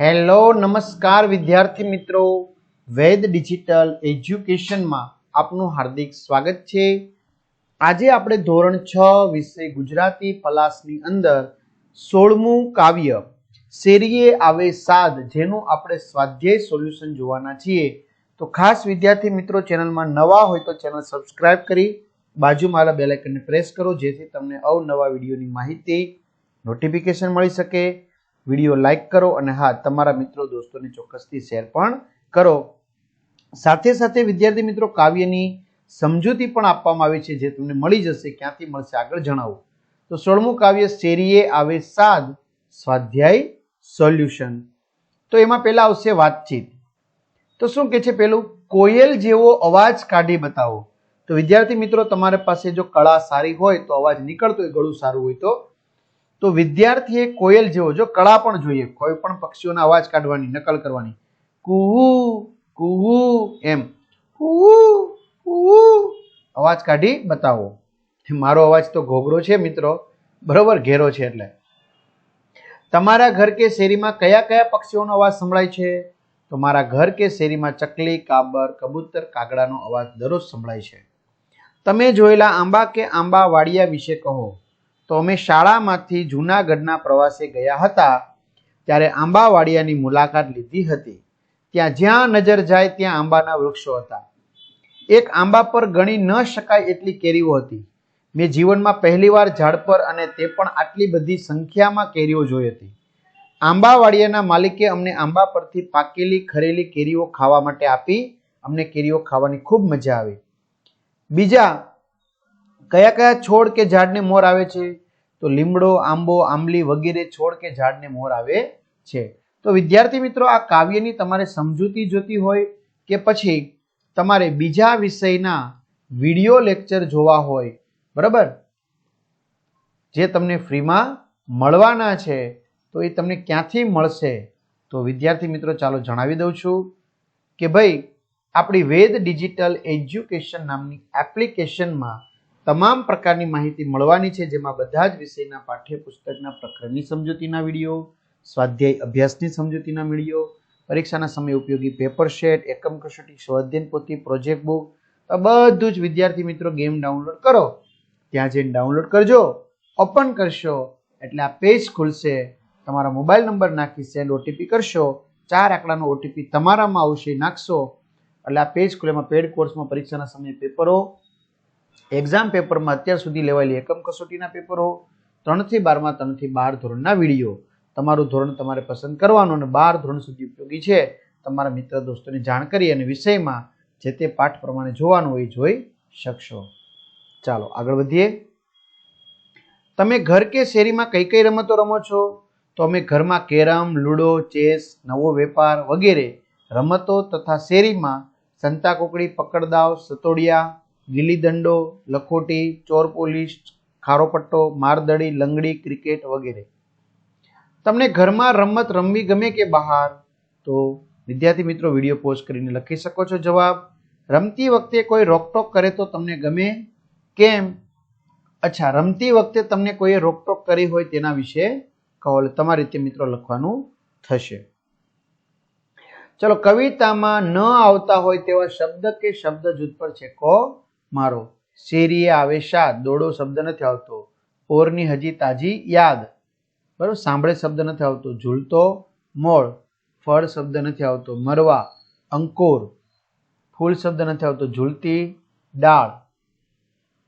Hello, નમસ્કાર વિદ્યાર્થી મિત્રો. વેદ ડિજિટલ એજ્યુકેશનમાં આપનું હાર્દિક સ્વાગત છે. આજે આપણે ધોરણ છ વિષય ગુજરાતી પલાસની અંદર સોળમું કાવ્ય શેરીએ આવે સાદ જેનું આપણે સ્વાધ્યાય સોલ્યુશન જોવાના છીએ. તો ખાસ વિદ્યાર્થી મિત્રો, ચેનલમાં નવા હોય તો ચેનલ સબસ્ક્રાઇબ કરી બાજુમાં બેલ આઇકનને પ્રેસ કરો, જેથી તમને અવનવા વિડીયોની માહિતી નોટિફિકેશન મળી શકે. વીડિયો લાઈક કરો અને હા, તમારા મિત્રો દોસ્તોને ચોક્કસથી શેર પણ કરો. સાથે સાથે વિદ્યાર્થી મિત્રો, કાવ્યની સમજૂતી પણ આપવામાં આવી છે, જે તમને મળી જશે, ક્યાંથી મળશે આગળ જણાવું. તો સોળમું કાવ્ય, શેરીએ આવે સાદ, સ્વાધ્યાય, સોલ્યુશન. તો એમાં પહેલા આવશે વાતચીત. તો શું કે છે પેલું? કોયલ જેવો અવાજ કાઢી બતાવો. તો વિદ્યાર્થી મિત્રો, તમારી પાસે જો કળા સારી હોય તો અવાજ નીકળતો હોય, ગળું સારું હોય તો તો વિદ્યાર્થીએ કોયલ જેવો, જો કળા પણ જોઈએ, કોઈ પણ પક્ષીઓના અવાજ કાઢવાની, નકલ કરવાની કુહુ કુહુ એમ કુહુ કુહુ અવાજ કાઢી બતાવો. મારો અવાજ તો ઘોઘરો છે મિત્રો, બરોબર ઘેરો છે એટલે. તમારા ઘર કે શેરીમાં કયા કયા પક્ષીઓનો અવાજ સંભળાય છે? તો મારા ઘર કે શેરીમાં ચકલી, કાબર, કબૂતર, કાગડાનો અવાજ દરરોજ સંભળાય છે. તમે જોયેલા આંબા કે આંબા વાડિયા વિશે કહો. તો અમે શાળામાંથી જૂનાગઢના પ્રવાસે ગયા હતા, ત્યારે આંબાવાડિયાની મુલાકાત લીધી હતી. ત્યાં જ્યાં નજર જાય ત્યાં આંબાના વૃક્ષો હતા. એક આંબા પર ગણી ન શકાય એટલી કેરીઓ હતી. મેં જીવનમાં પહેલીવાર ઝાડ પર અને તે પણ આટલી બધી સંખ્યામાં કેરીઓ જોઈ હતી. આંબાવાડિયાના માલિકે અમને આંબા પરથી પાકેલી, ખરેલી કેરીઓ ખાવા માટે આપી. અમને કેરીઓ ખાવાની ખૂબ મજા આવી. બીજા કયા કયા છોડ કે ઝાડને મોર આવે છે? તો લીમડો, આંબો, આંબલી વગેરે છોડ કે ઝાડને મોર આવે છે. તો વિદ્યાર્થી મિત્રો, આ કાવ્યની તમારે સમજૂતી જોતી હોય કે પછી તમારે બીજા વિષયના વીડિયો લેક્ચર જોવા હોય, બરાબર? જે તમને ફ્રીમાં મળવાના છે, તો એ તમને ક્યાંથી મળશે? તો વિદ્યાર્થી મિત્રો, ચાલો જણાવી દઉં છું કે ભાઈ, આપણી વેદ ડિજિટલ એજ્યુકેશન નામની એપ્લિકેશનમાં તમામ પ્રકારની માહિતી મળવાની છે, જેમાં બધા જ વિષયના પાઠ્યપુસ્તકના પ્રકરણની સમજૂતીના વીડિયો, સ્વાધ્યાય અભ્યાસની સમજૂતીના વીડિયો, પરીક્ષાના સમય ઉપયોગી પેપર શેટ એકમ કસોટી સ્વાધ્યન પોથી, પ્રોજેક્ટ બુક આ બધું જ વિદ્યાર્થી મિત્રો ગેમ ડાઉનલોડ કરો. ત્યાં જઈને ડાઉનલોડ કરજો, ઓપન કરશો, એટલે આ પેજ ખુલશે, તમારા મોબાઈલ નંબર નાખી સેન્ડ ઓટીપી કરશો, ચાર આંકડાનો ઓટીપી તમારામાં આવશે, નાખશો, એટલે આ પેજ ખુલે, એમાં પેડ કોર્સમાં પરીક્ષાના સમયે પેપરો એક્ઝામ પેપરમાં અત્યાર સુધી લેવાયેલી એકમ કસોટીના પેપરો ત્રણથી બારમાં ત્રણથી બાર ધોરણના વીડિયો. તમારું ધોરણ તમારે પસંદ કરવાનું અને બાર ધોરણ સુધી ઉપયોગી છે. તમારા મિત્ર દોસ્તોને જાણ કરી અને વિષયમાં જે તે પાઠ પ્રમાણે જોવાનું હોય જોઈ શકશો. ચાલો, આગળ વધીએ. તમે ઘર કે શેરીમાં કઈ કઈ રમતો રમો છો? તો અમે ઘરમાં કેરમ, લૂડો, ચેસ, નવો વેપાર વગેરે રમતો તથા શેરીમાં સંતાકુકડી પકડદાવ, સતોડિયા ગીલી દંડો લખોટી, ચોર પોલીસ, ખારોપટ્ટો, મારદડી, લંગડી, ક્રિકેટ વગેરે. તમને ઘરમાં રમત રમવી ગમે કે બહાર? તો વિદ્યાર્થી મિત્રો, વીડિયો પોસ્ટ કરીને લખી શકો છો જવાબ. રમતી વખતે કોઈ રોકટોક કરે તો તમને ગમે? કેમ? અચ્છા, રમતી વખતે તમને કોઈએ રોકટોક કરી હોય તેના વિશે કહો તમારી રીતે મિત્રો લખવાનું થશે. ચલો, કવિતામાં ન આવતા હોય તેવા શબ્દ કે શબ્દ જૂથ પર છે કો મારો. શેરીએ આવે શાદ દોડો શબ્દ નથી આવતો. ઓરની હજી તાજી યાદ. બરાબર? સાંભળે શબ્દ નથી આવતો. ઝૂલતો મોળ. ફળ શબ્દ નથી આવતો. મરવા અંકોર. ફૂલ શબ્દ નથી આવતો. ઝૂલતી ડાળ.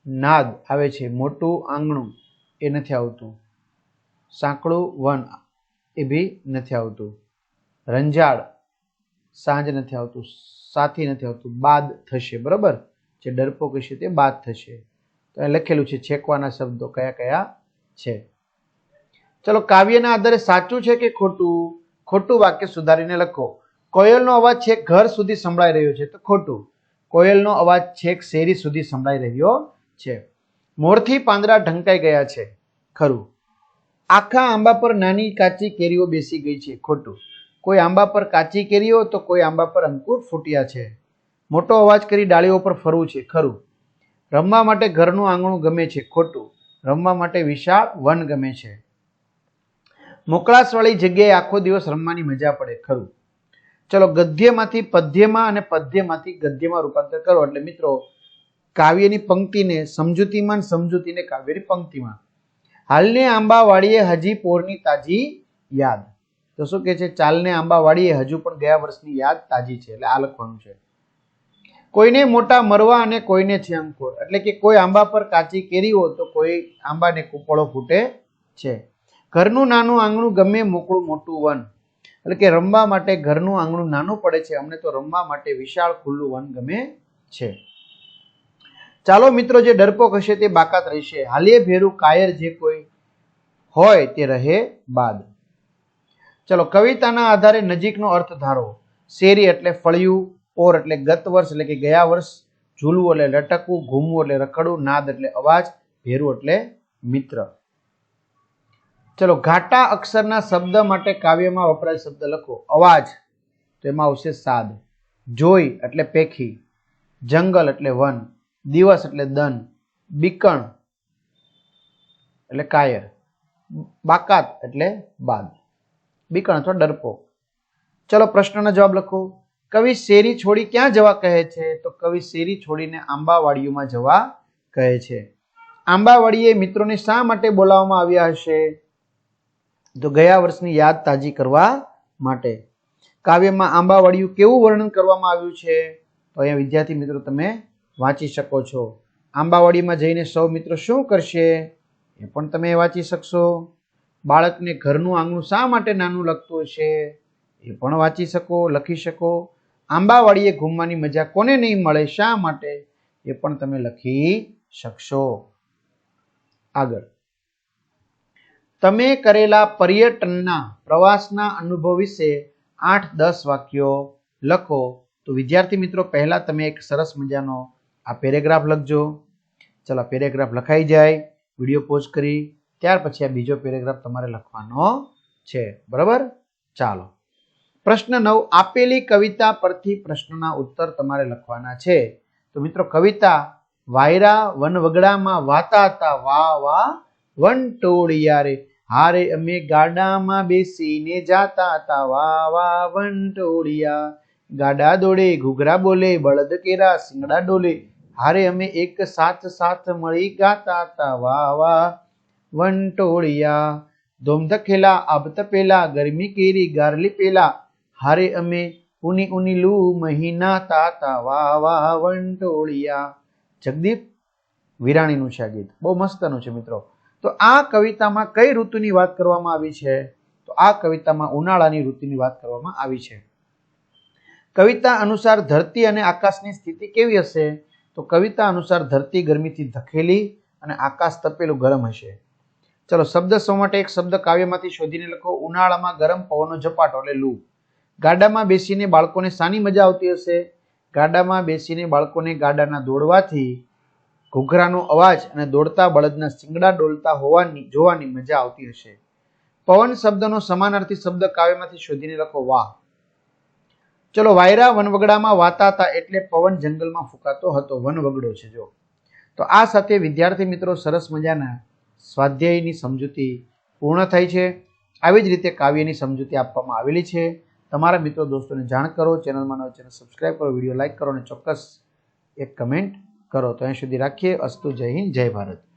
નાદ આવે છે. મોટું આંગણું એ નથી આવતું. સાંકડું વન એ બી નથી આવતું. રંજાડ સાંજ નથી આવતું. સાથી નથી આવતું. બાદ થશે. બરાબર? જે ડરપોક હશે તે બાદ થશે. તો અહીં લખેલું છે, છેકવાના શબ્દો કયા કયા છે? ચલો, કાવ્યના આધારે સાચું છે કે ખોટું? ખોટું વાક્ય સુધારીને લખો. કોયલનો અવાજ છેક ઘર સુધી સંભળાઈ રહ્યો છે, તો ખોટું. કોયલનો અવાજ છેક શેરી સુધી સંભળાઈ રહ્યો છે. મોરથી પાંદડા ઢંકાઈ ગયા છે. ખરું. આખા આંબા પર નાની કાચી કેરીઓ બેસી ગઈ છે. ખોટું. કોઈ આંબા પર કાચી કેરીઓ તો કોઈ આંબા પર અંકુર ફૂટ્યા છે. મોટો અવાજ કરી ડાળીઓ પર ફરવું છે, ખરું. રમવા માટે ઘરનું આંગણું ગમે છે, ખોટું. રમવા માટે વિશાળ વન ગમે છે. મોકળાશવાળી જગ્યાએ આખો દિવસ રમવાની મજા પડે, ખરું. ચલો, ગદ્યમાંથી પદ્યમાં અને પદ્યમાંથી ગદ્યમાં રૂપાંતર કરો. એટલે મિત્રો, કાવ્યની પંક્તિને સમજૂતીમાં સમજૂતીને કાવ્યની પંક્તિમાં. હાલને આંબાવાડીએ હજી પોરની તાજી યાદ. તો શું કે છે? ચાલને આંબાવાડીએ હજુ પણ ગયા વર્ષની યાદ તાજી છે. એટલે આ લખવાનું છે. કોઈને મોટા મરવા અને કોઈને છે અંકુર એટલે કે કોઈ આંબા પર કાચી કેરી હોય તો કોઈ આંબાને કૂપળો ફૂટે છે. ઘરનું નાનું આંગણું ગમે મોકળું મોટું વન. એટલે કે રમવા માટે ઘરનું આંગણું નાનું પડે છે, અમને તો રમવા માટે વિશાળ ખુલ્લું વન ગમે છે. ચાલો મિત્રો, જે ડરપોક હશે તે બાકાત રહેશે. હાલીએ ભેરું કાયર જે કોઈ હોય તે રહે બાદ. ચલો, કવિતાના આધારે નજીકનો અર્થ ધારો. શેરી એટલે ફળિયું ઓર એટલે ગત વર્ષ એટલે કે ગયા વર્ષ ઝૂલવું એટલે લટકવું, ઘૂમવું એટલે રખડવું, નાદ એટલે અવાજ, ભેરું એટલે મિત્ર. ચલો, ઘાટા અક્ષરના શબ્દ માટે કાવ્યમાં વપરાય શબ્દ લખો. અવાજ, તો એમાં આવશે સાદ. જોઈ એટલે પેખી. જંગલ એટલે વન. દિવસ એટલે દન. બીકણ એટલે કાયર. બાકાત એટલે બાદ. બીકણ અથવા ડરપો. ચલો, પ્રશ્નનો જવાબ લખો. કવિ શેરી છોડી ક્યાં જવા કહે છે? તો કવિ શેરી છોડીને આંબાવાડીઓમાં જવા કહે છે. આંબાવાડીએ મિત્રોને શા માટે બોલાવવામાં આવ્યા હશે? તો ગયા વર્ષની યાદ તાજી કરવા માટે. કાવ્યમાં આંબાવાડીયું કેવું વર્ણન કરવામાં આવ્યું છે? તો અહીંયા વિદ્યાર્થી મિત્રો તમે વાંચી શકો છો. આંબાવાડીમાં જઈને સૌ મિત્રો શું કરશે? એ પણ તમે વાંચી શકશો. બાળકને ઘરનું આંગણું શા માટે નાનું લખતું હશે? એ પણ વાંચી શકો, લખી શકો. આંબાવાડીએ ઘૂમવાની મજા કોને નહીં મળે, શા માટે? એ પણ તમે લખી શકશો. આગળ. તમે કરેલા પર્યટનના, પ્રવાસના અનુભવ વિશે આઠ દસ વાક્યો લખો. તો વિદ્યાર્થી મિત્રો, પહેલા તમે એક સરસ મજાનો આ પેરેગ્રાફ લખજો. ચલો પેરેગ્રાફ લખાઈ જાય. વીડિયો પોઝ કરી. ત્યાર પછી આ બીજો પેરેગ્રાફ તમારે લખવાનો છે. બરાબર? ચાલો. પ્રશ્ન નવ, આપેલી કવિતા પરથી પ્રશ્નના ઉત્તર તમારે લખવાના છે. તો મિત્રો, કવિતા, વાયરા વનવગડામાં વાતા હતા વા વન ટોળિયા રે. હારે અમે ગાડામાં બેસીને જાતા હતા વા વન ટોળિયા ગાડા દોડે, ઘૂઘરા બોલે, બળદ કેરા, સિંગડા ડોલે. હારે અમે એક સાથ સાથ મળી ગાતા હતા વા વા વન ટોળિયા ધોમધખેલા આબત પેલા ગરમી કેરી ગારલી પેલા હારે અમે ઉની ઉની લૂ મહિના તાતા વાહ વાહ વંટોળિયા. જગદીપ, વિરાણીનું છે આ ગીત. બહુ મસ્તનું છે મિત્રો. તો આ કવિતામાં કઈ ઋતુની વાત કરવામાં આવી છે? તો આ કવિતામાં ઉનાળાની ઋતુની વાત કરવામાં આવી છે. કવિતા અનુસાર ધરતી અને આકાશની સ્થિતિ કેવી હશે? તો કવિતા અનુસાર ધરતી ગરમીથી ધકેલી અને આકાશ તપેલું ગરમ હશે. ચલો, શબ્દ સૌ માટે એક શબ્દ કાવ્યમાંથી શોધીને લખો. ઉનાળામાં ગરમ પવનનો ઝપાટો એટલે લૂ. ગાડામાં બેસીને બાળકોને સાની મજા આવતી હશે? ગાડામાં બેસીને બાળકોને ગાડાના દોડવાથી ઘૂઘરાનો અવાજ અને દોડતા બળદના શિંગડા ડોલતા હોવાની, જોવાની મજા આવતી હશે. પવન શબ્દનો સમાનાર્થી શબ્દ કાવ્યમાંથી શોધીને લખો, વાહ. ચલો, વાયરા વનવગડામાં વાતા હતા એટલે પવન જંગલમાં ફૂંકાતો હતો. વનવગડો છે, જો. તો આ સાથે વિદ્યાર્થી મિત્રો સરસ મજાના સ્વાધ્યાયની સમજૂતી પૂર્ણ થઈ છે. આવી જ રીતે કાવ્યની સમજૂતી આપવામાં આવેલી છે. તમારા મિત્રો દોસ્તોને જાણ કરો, ચેનલમાં નવો ચેનલ સબસ્ક્રાઈબ કરો, વીડિયો લાઇક કરો અને ચોક્કસ એક કમેન્ટ કરો. તો અહીં સુધી રાખીએ. અસ્તુ જય હિન્દ, જય ભારત.